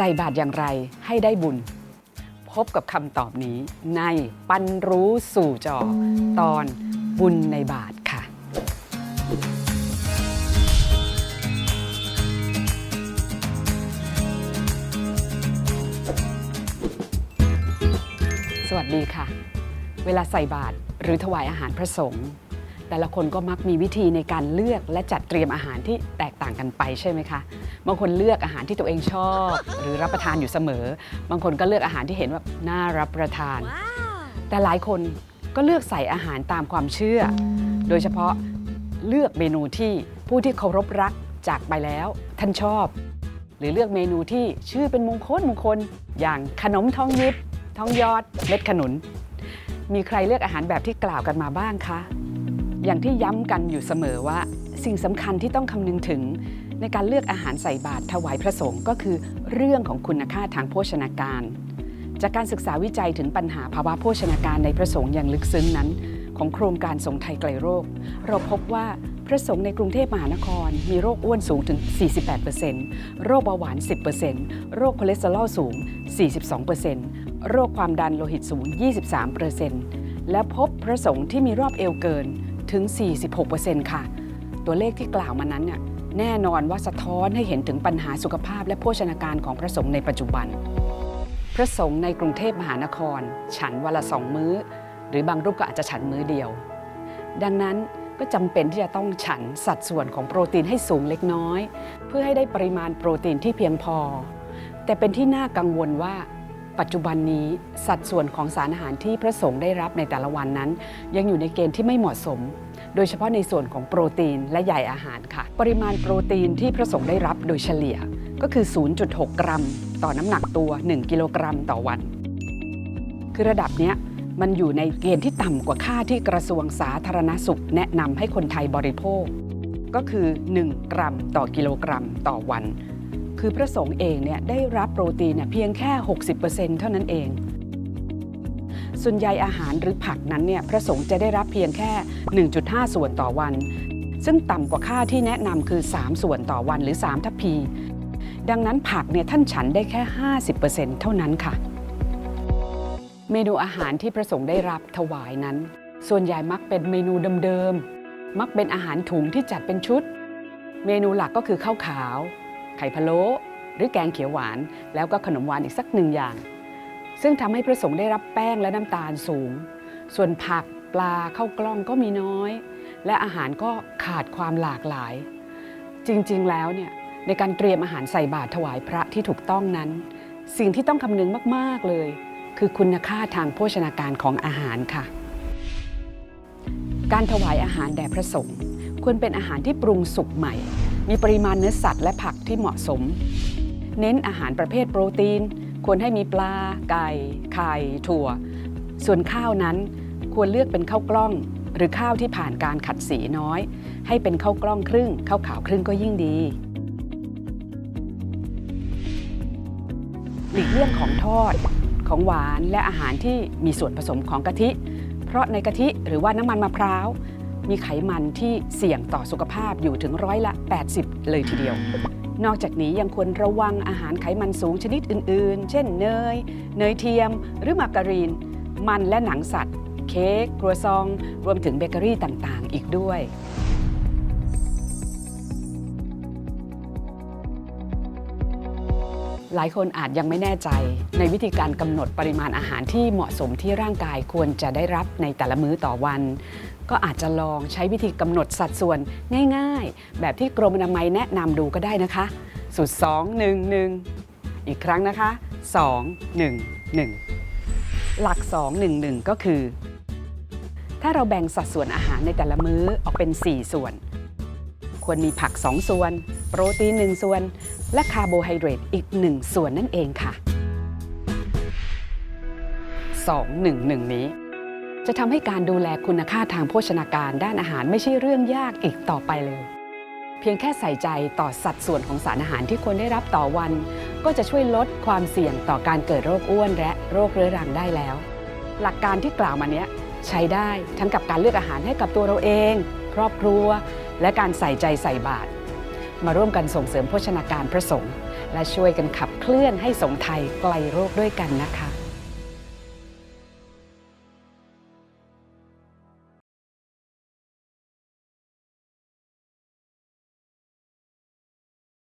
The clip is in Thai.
ใส่บาตรอย่างไรให้ได้บุญ พบกับคำตอบนี้ในปันรู้สู่จอตอนบุญในบาทค่ะ สวัสดีค่ะ เวลาใส่บาตรหรือถวายอาหารพระสงฆ์แต่ละคนก็มักมีวิธีในการเลือกและจัดเตรียมอาหารที่แตกต่างกันไปใช่ไหมคะ บางคนเลือกอาหารที่ตัวเองชอบ หรือรับประทานอยู่เสมอ บางคนก็เลือกอาหารที่เห็นว่าน่ารับประทาน แต่หลายคนก็เลือกใส่อาหารตามความเชื่อ โดยเฉพาะเลือกเมนูที่ผู้ที่เคารพรักจากไปแล้วท่านชอบ หรือเลือกเมนูที่ชื่อเป็นมงคลมงคล อย่างขนมทองยิบทองยอดเม็ดขนุน มีใครเลือกอาหารแบบที่กล่าวกันมาบ้างคะ อย่างที่ย้ำกันอยู่เสมอว่า สิ่งสำคัญที่ต้องคำนึงถึง ในการเลือกอาหารใส่บาตรถวายพระสงฆ์ก็คือเรื่องของคุณค่าทางโภชนาการ จากการศึกษาวิจัยถึงปัญหาภาวะโภชนาการในพระสงฆ์อย่างลึกซึ้งนั้น ของโครงการสงไทยไกลโรค เราพบว่าพระสงฆ์ในกรุงเทพมหานคร มีโรคอ้วนสูงถึง 48%โรคเบาหวาน 10%โรคคอเลสเตอรอลสูง 42%โรคความดันโลหิตสูง 23%และพบพระสงฆ์ที่มีรอบเอวเกินถึง 46%ค่ะ ตัวเลขที่กล่าวมานั้นเนี่ย แน่นอนว่าสะท้อนให้เห็นถึงปัญหาสุขภาพและโภชนาการของพระสงฆ์ในปัจจุบัน พระสงฆ์ในกรุงเทพมหานคร ฉันวันละสองมื้อ หรือบางรูปก็อาจจะฉันมื้อเดียว ดังนั้นก็จำเป็นที่จะต้องฉันสัดส่วนของโปรตีนให้สูงเล็กน้อย เพื่อให้ได้ปริมาณโปรตีนที่เพียงพอ แต่เป็นที่น่ากังวลว่า ปัจจุบันนี้สัดส่วนของสารอาหารที่พระสงฆ์ได้รับในแต่ละวันนั้น ยังอยู่ในเกณฑ์ที่ไม่เหมาะสม โดยเฉพาะในส่วนของโปรตีนและใยอาหารค่ะ ปริมาณโปรตีนที่พระสงฆ์ได้รับโดยเฉลี่ยก็คือ 0.6 กรัม ต่อน้ำหนักตัว 1 กิโลกรัมต่อวัน คือระดับเนี้ยมันอยู่ในเกณฑ์ที่ต่ำกว่าค่าที่กระทรวงสาธารณสุข แนะนำให้คนไทยบริโภค ก็คือ 1 กรัมต่อกิโลกรัมต่อวัน คือพระสงฆ์เองเนี่ยได้รับโปรตีนเนี่ยเพียงแค่ 60%เท่านั้นเอง ส่วนใยอาหารหรือผักนั้นเนี่ยพระสงฆ์จะได้รับเพียงแค่ 1.5 ส่วนต่อวัน ซึ่งต่ำกว่าค่าที่แนะนำคือ 3 ส่วนต่อวันหรือ 3 ทัพพี ดังนั้นผักเนี่ยท่านฉันได้แค่ 50%เท่านั้นค่ะ เมนูอาหารที่พระสงฆ์ได้รับถวายนั้น ส่วนใหญ่มักเป็นเมนูเดิมๆ มักเป็นอาหารถุงที่จัดเป็นชุด เมนูหลักก็คือข้าวขาว ไข่พะโล้หรือแกงเขียวหวาน แล้วก็ขนมหวานอีกสักหนึ่งอย่าง ซึ่งทำให้พระสงฆ์ได้รับแป้งและน้ำตาลสูง ส่วนผักปลาข้าวกล้องก็มีน้อย และอาหารก็ขาดความหลากหลาย จริงๆแล้วเนี่ยในการเตรียมอาหารใส่บาตรถวายพระที่ถูกต้องนั้น สิ่งที่ต้องคำนึงมากๆเลย คือคุณค่าทางโภชนาการของอาหารค่ะ การถวายอาหารแด่พระสงฆ์ควรเป็นอาหารที่ปรุงสุกใหม่ มีปริมาณเนื้อสัตว์และผักที่เหมาะสม เน้นอาหารประเภทโปรตีน ควรให้มีปลาไก่ไข่ถั่ว ส่วนข้าวนั้นควรเลือกเป็นข้าวกล้อง หรือข้าวที่ผ่านการขัดสีน้อย ให้เป็นข้าวกล้องครึ่งข้าวขาวครึ่งก็ยิ่งดีหลีกเลี่ยงของทอดของหวานและอาหารที่มีส่วนผสมของกะทิ เพราะในกะทิหรือว่าน้ำมันมะพร้าว มีไขมันที่เสี่ยงต่อสุขภาพอยู่ถึงร้อยละ 80 เลยทีเดียว นอกจากนี้ยังควรระวังอาหารไขมันสูงชนิดอื่น ๆ เช่นเนย เนยเทียม หรือมาการีน มันและหนังสัตว์ เค้กครัวซอง รวมถึงเบเกอรี่ต่าง ๆ อีกด้วย หลายคนอาจยังไม่แน่ใจ ในวิธีการกำหนดปริมาณอาหารที่เหมาะสมที่ร่างกายควรจะได้รับในแต่ละมื้อต่อวัน ก็อาจจะลองใช้วิธีกำหนดสัดส่วนง่ายๆ แบบที่กรมอนามัยแนะนำดูก็ได้นะคะ สูตร 2 1 1 อีกครั้งนะคะ 2 1 1 หลัก 2 1 1 ก็คือ ถ้าเราแบ่งสัดส่วนอาหารในแต่ละมื้อออกเป็น 4 ส่วน ควรมีผัก 2 ส่วน โปรตีน1ส่วน และคาร์โบไฮเดรตอีก1ส่วนนั่นเองค่ะ 2 1 1 นี้ จะทำให้การดูแลคุณค่าทางโภชนาการด้านอาหารไม่ใช่เรื่องยากอีกต่อไปเลย เพียงแค่ใส่ใจต่อสัดส่วนของสารอาหารที่ควรได้รับต่อวัน ก็จะช่วยลดความเสี่ยงต่อการเกิดโรคอ้วนและโรคเรื้อรังได้แล้ว หลักการที่กล่าวมาเนี้ยใช้ได้ทั้งกับการเลือกอาหารให้กับตัวเราเอง ครอบครัว และการใส่ใจใส่บาตร มาร่วมกันส่งเสริมโภชนาการพระสงฆ์และช่วยกันขับเคลื่อนให้สงฆ์ไทยไกลโรคด้วยกันนะคะ